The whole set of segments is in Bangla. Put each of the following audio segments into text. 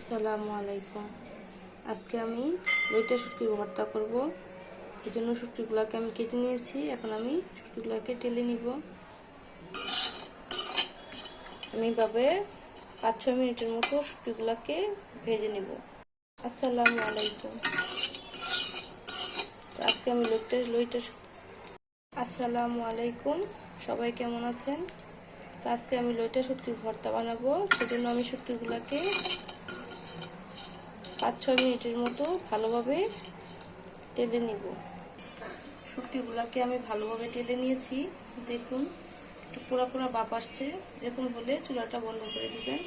আসসালামু আলাইকুম। আজকে আমি লইটা শুটকি ভর্তা করব। এই জন্য শুটকিগুলোকে আমি কেটে নিয়েছি। এখন আমি শুটকিগুলোকে টেলে নিব। আমি এভাবে পাঁচ ছয় মিনিটের মতো শুটকিগুলোকে ভেজে নিব। আসসালামু আলাইকুম। আজকে আমি লইটা লইটা আসসালামু আলাইকুম। সবাই কেমন আছেন? তো আজকে আমি লইটা শুটকি ভর্তা বানাবো। সেজন্য আমি শুটকিগুলোকে পাঁচ ছয় মিনিটের মতো ভালোভাবে টেলে নিব। শুটকিগুলোকে আমি ভালোভাবে টেলে নিয়েছি। দেখুন, একটু পোড়া পোড়া বাপ আসছে। এরকম হলে চুলাটা বন্ধ করে দিবেন।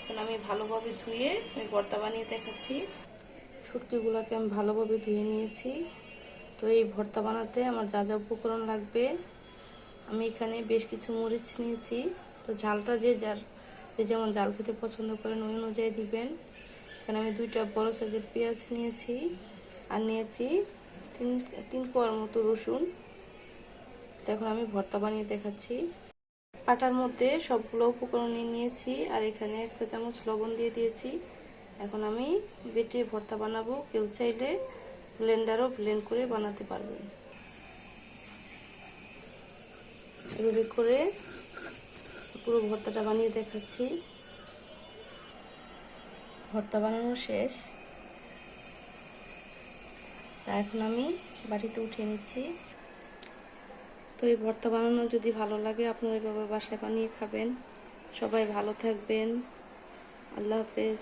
এখন আমি ভালোভাবে ধুয়ে আমি ভর্তা বানিয়ে দেখাচ্ছি। শুটকিগুলোকে আমি ভালোভাবে ধুয়ে নিয়েছি। তো এই ভর্তা বানাতে আমার যা যা উপকরণ লাগবে, আমি এখানে বেশ কিছু মরিচ নিয়েছি। তো ঝালটা যে যার যে যেমন জাল খেতে পছন্দ করেন, ওই অনুযায়ী দিবেন। এখানে আমি দুইটা বড় সাইজের পেঁয়াজ নিয়েছি আর নিয়েছি তিন তিন কোয়ার মতো রসুন। এখন আমি ভর্তা বানিয়ে দেখাচ্ছি। পাটার মধ্যে সবগুলো উপকরণ নিয়ে নিয়েছি আর এখানে একটা চামচ লবণ দিয়ে দিয়েছি। এখন আমি বেটে ভর্তা বানাবো। কেউ চাইলে ব্লেন্ডারও ব্লেন্ড করে বানাতে পারবেন। এভাবে করে পুরো ভর্তাটা বানিয়ে দেখাচ্ছি। ভর্তা বানানো শেষ। তা এখন আমি বাড়িতে উঠিয়ে নিচ্ছি। তো এই ভর্তা বানানো যদি ভালো লাগে, আপনারা এভাবে বাসায় বানিয়ে খাবেন। সবাই ভালো থাকবেন। আল্লাহ হাফেজ।